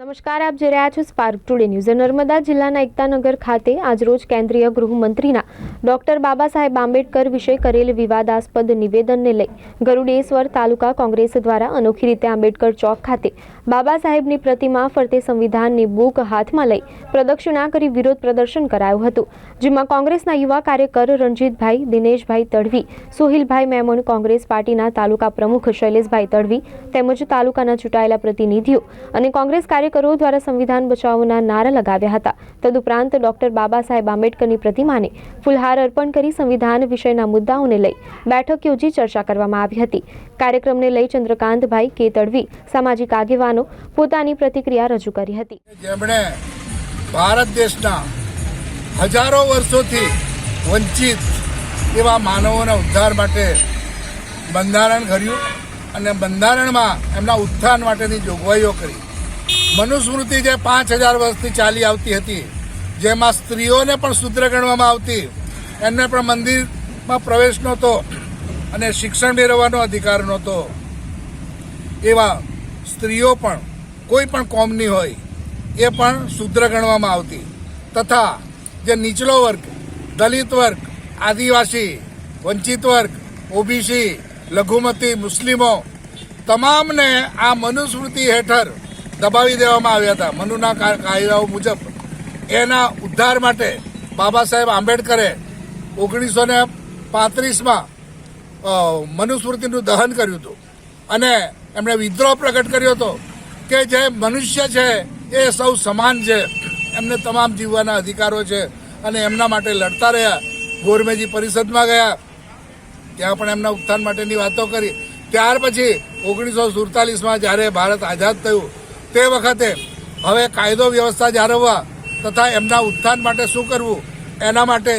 નમસ્કાર, આપ જોઈ રહ્યા છો સ્પાર્ક ટુડે ન્યૂઝ નર્મદા જિલ્લાના એકતાનગર ખાતે આજરોજ કેન્દ્રીય ગૃહમંત્રીના ડોક્ટર બાબા સાહેબ આંબેડકર વિશે કરેલ વિવાદાસ્પદ નિવેદનને લઈ ગરુડેશ્વર તાલુકા કોંગ્રેસ દ્વારા અનોખી રીતે આંબેડકર ચોક ખાતે બાબા સાહેબની પ્રતિમા ફરતે સંવિધાનની બુક હાથમાં લઈ પ્રદક્ષિણા કરી વિરોધ પ્રદર્શન કરાયું હતું, જેમાં કોંગ્રેસના યુવા કાર્યકર રણજીતભાઈ, દિનેશભાઈ તડવી, સોહિલભાઈ મેમણ કોંગ્રેસ પાર્ટીના તાલુકા પ્રમુખ શૈલેષભાઈ તડવી તેમજ તાલુકાના ચૂંટાયેલા પ્રતિનિધિઓ અને કોંગ્રેસ કાર્યકરો દ્વારા સંવિધાન બચાવોના નારા લગાવ્યા હતા. તદુપરાંત ડોક્ટર બાબા સાહેબ આંબેડકરની પ્રતિમાને ફુલહાર અર્પણ કરી સંવિધાન વિષયના મુદ્દાઓને લઈ બેઠક યોજી ચર્ચા કરવામાં આવી હતી. કાર્યક્રમને લઈ ચંદ્રકાંતભાઈ કે તડવી સામાજિક આગેવાનો પોતાની પ્રતિક્રિયા રજૂ કરી હતી. જેમણે ભારત દેશના હજારો વર્ષોથી વંચિત એવા માનવોના ઉદ્ધાર માટે બંધારણ કર્યું અને બંધારણમાં એમના ઉત્થાન માટેની જોગવાઈઓ કરી. મનુસ્મૃતિ જે પાંચ હજાર વર્ષથી ચાલી આવતી હતી, જેમાં સ્ત્રીઓને પણ શૂદ્ર ગણવામાં આવતી, એમને પણ મંદિરમાં પ્રવેશ નહોતો અને શિક્ષણ મેળવવાનો અધિકાર નહોતો. એવા સ્ત્રીઓ પણ, કોઈ પણ કોમની હોય, એ પણ શૂદ્ર ગણવામાં આવતી. તથા જે નીચલો વર્ગ, દલિત વર્ગ, આદિવાસી, વંચિત વર્ગ, ઓબીસી, લઘુમતી, મુસ્લિમો, તમામને આ મનુસ્મૃતિ હેઠળ દબાવી દેવામાં આવ્યા હતા. મનુના કાયદાઓ મુજબ એના ઉદ્ધાર માટે બાબા સાહેબ આંબેડકરે ઓગણીસો ને પાંત્રીસમાં મનુસ્મૃતિનું દહન કર્યું હતું. અને એમણે વિદ્રોહ પ્રગટ કર્યો હતો કે જે મનુષ્ય છે એ સૌ સમાન છે. એમને તમામ જીવવાના અધિકારો છે અને એમના માટે લડતા રહ્યા. ગોરમેજી પરિષદમાં ગયા. ત્યાં પણ એમના ઉત્થાન માટેની વાતો કરી. ત્યાર પછી ઓગણીસો સુડતાલીસમાં જ્યારે ભારત આઝાદ થયું તે વખતે હવે કાયદો વ્યવસ્થા જાળવવા તથા એમના ઉત્થાન માટે શું કરવું, એના માટે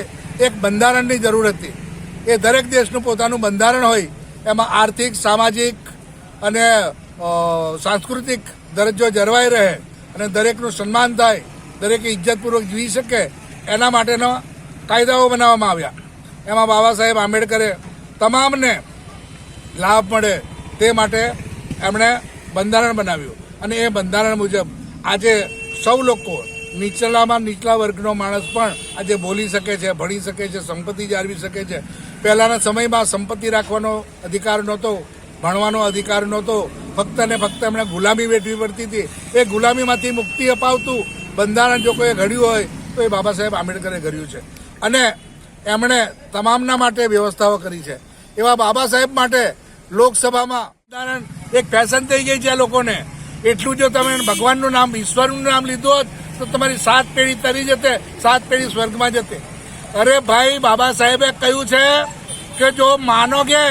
એક બંધારણની જરૂર હતી. એ દરેક દેશનું પોતાનું બંધારણ હોય, એમાં આર્થિક, સામાજિક અને સાંસ્કૃતિક દરજ્જો જળવાઈ રહે અને દરેકનું સન્માન થાય, દરેકે ઇજ્જતપૂર્વક જીવી શકે, એના માટેના કાયદાઓ બનાવવામાં આવ્યા. એમાં બાબા સાહેબ આંબેડકરે તમામને લાભ મળે તે માટે એમણે બંધારણ બનાવ્યું. અને એ બંધારણ મુજબ આજે સૌ લોકો નીચલામાં નીચલા વર્ગનો માણસ પણ આજે બોલી શકે છે, ભણી શકે છે, સંપત્તિ જાળવી શકે છે. પહેલાંના સમયમાં સંપત્તિ રાખવાનો અધિકાર નહોતો, ભણવાનો અધિકાર નહોતો. ફક્ત ને ફક્ત એમણે ગુલામી વેઠવી પડતી હતી. એ ગુલામીમાંથી મુક્તિ અપાવતું બંધારણ જો કોઈ ઘડ્યું હોય, તો એ બાબા સાહેબ આંબેડકરે ઘડ્યું છે. અને એમણે તમામના માટે વ્યવસ્થાઓ કરી છે. એવા બાબા સાહેબ માટે લોકસભામાં બંધારણ એક ફેશન થઈ ગઈ છે લોકોને. એટલું જો તમે ભગવાનનું નામ, ઈશ્વરનું નામ લીધું હોત, તો તમારી સાત પેઢી તરી જતે, સાત પેઢી સ્વર્ગમાં જતે. અરે ભાઈ, બાબા સાહેબે કહ્યું છે કે જો માનોગે,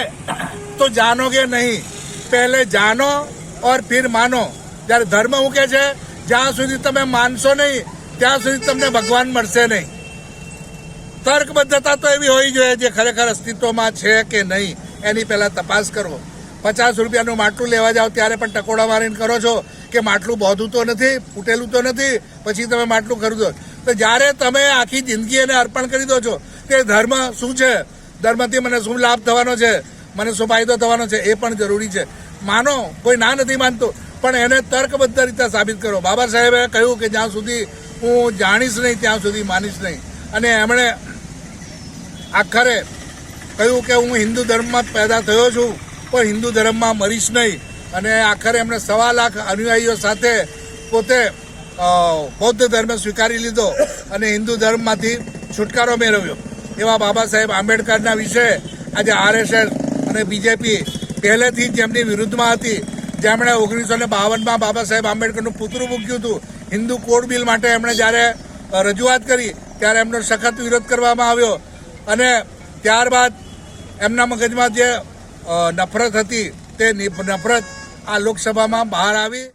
તો જાનોગે નહીં. પહેલે જાનો ઓર ફિર માનો. જ્યારે ધર્મ કે છે, જ્યાં સુધી તમે માનશો નહીં, ત્યાં સુધી તમને ભગવાન મળશે નહીં. તર્કબદ્ધતા તો એવી હોવી જોઈએ જે ખરેખર અસ્તિત્વમાં છે કે નહીં, એની પહેલાં તપાસ કરો પચાસ રૂપિયાનું માટલું લેવા જાઓ ત્યારે પણ ટકોડા મારીને કરો છો કે માટલું બોધું તો નથી, ફૂટેલું તો નથી, પછી તમે માટલું ખરીદો તો જ્યારે તમે આખી જિંદગી એને અર્પણ કરી દો છો કે ધર્મ શું છે? ધર્મથી મને શું લાભ થવાનો છે? મને શું ફાયદો થવાનો છે? એ પણ જરૂરી છે. માનો, કોઈ ના નથી માનતું, પણ એને તર્કબદ્ધ રીતે સાબિત કરો. બાબા સાહેબે કહ્યું કે જ્યાં સુધી હું જાણીશ નહીં, ત્યાં સુધી માનીશ નહીં. અને એમણે આખરે કહ્યું કે હું હિન્દુ ધર્મમાં પેદા થયો છું. પણ હિન્દુ ધર્મમાં મરીશ નહીં. અને આખરે એમણે સવા લાખ અનુયાયીઓ સાથે પોતે બૌદ્ધ ધર્મ સ્વીકારી લીધો અને હિન્દુ ધર્મમાંથી છુટકારો મેળવ્યો. એવા બાબા સાહેબ આંબેડકરના વિશે આજે આરએસએસ અને બીજેપી પહેલેથી જ જેમની વિરુદ્ધમાં હતી. જેમણે ઓગણીસો ને બાવનમાં બાબા સાહેબ આંબેડકરનું પુતળું મૂક્યું હતું. હિન્દુ કોડ બિલ માટે એમણે જ્યારે રજૂઆત કરી, ત્યારે એમનો સખત વિરોધ કરવામાં આવ્યો. અને ત્યારબાદ એમના મગજમાં જે નફરત હતી તે નફરત આ લોકસભામાં બહાર આવી.